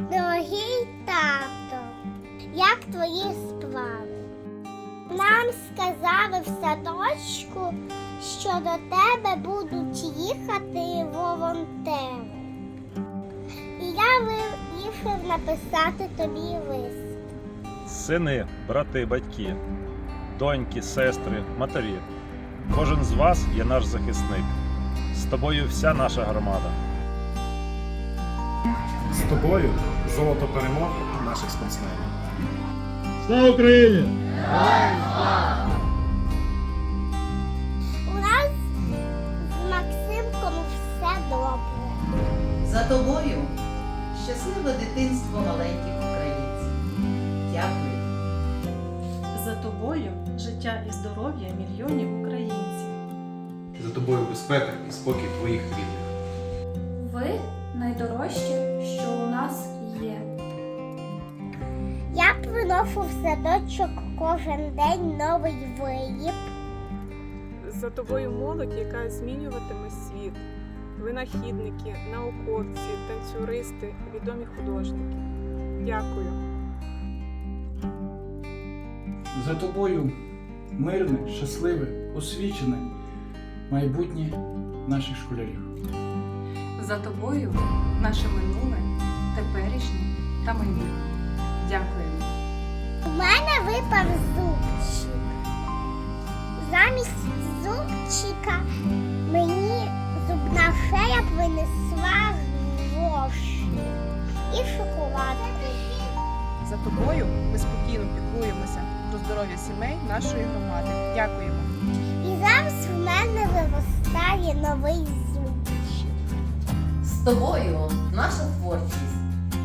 Дорогий тато, як твої справи? Нам сказали в садочку, що до тебе будуть їхати волонтери. І я вирішив написати тобі лист. Сини, брати, батьки, доньки, сестри, матері. Кожен з вас є наш захисник. З тобою вся наша громада. З тобою золото перемог наших спортсменів. Слава Україні! У нас з Максимком все добре. За тобою щасливе дитинство маленьких українців. Дякую. За тобою життя і здоров'я мільйонів українців. За тобою безпека і спокій твоїх рідних. Ви найдорожче, що у нас є. Я приношу в садочок кожен день новий виїб. За тобою молодь, яка змінюватиме світ. Винахідники, науковці, танцюристи, відомі художники. Дякую. За тобою мирне, щасливе, освічене майбутнє наших школярів. За тобою наше минуле, теперішнє та майбутнє. Дякуємо. У мене випав зубчик. Замість зубчика мені зубна фея принесла гроші і шоколадки. За тобою ми спокійно піклуємося про здоров'я сімей нашої громади. Дякуємо. І зараз в мене виростає новий зубчик. З тобою наша творчість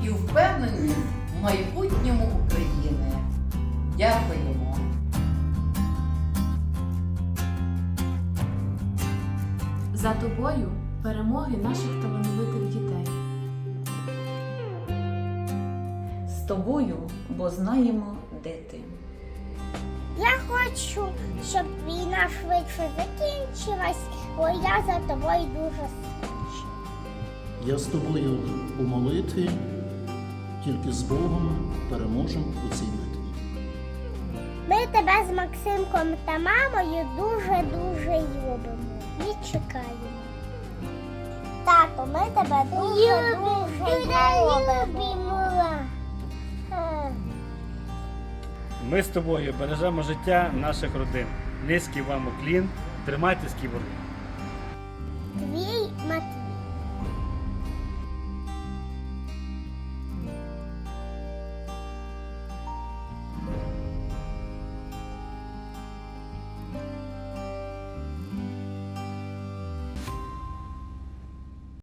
і впевненість в майбутньому України. Дякуємо. За тобою перемоги наших талановитих дітей. З тобою, бо знаємо, де ти. Я хочу, щоб війна швидше закінчилась, бо я за тобою дуже. Я з тобою у молитві, тільки з Богом переможемо у цій битві. Ми тебе з Максимком та мамою дуже-дуже любимо і чекаємо. Тато, ми тебе дуже-дуже любимо. Ми з тобою бережемо життя наших родин. Низький вам уклін, тримайтесь кіборги. Твій Матвій.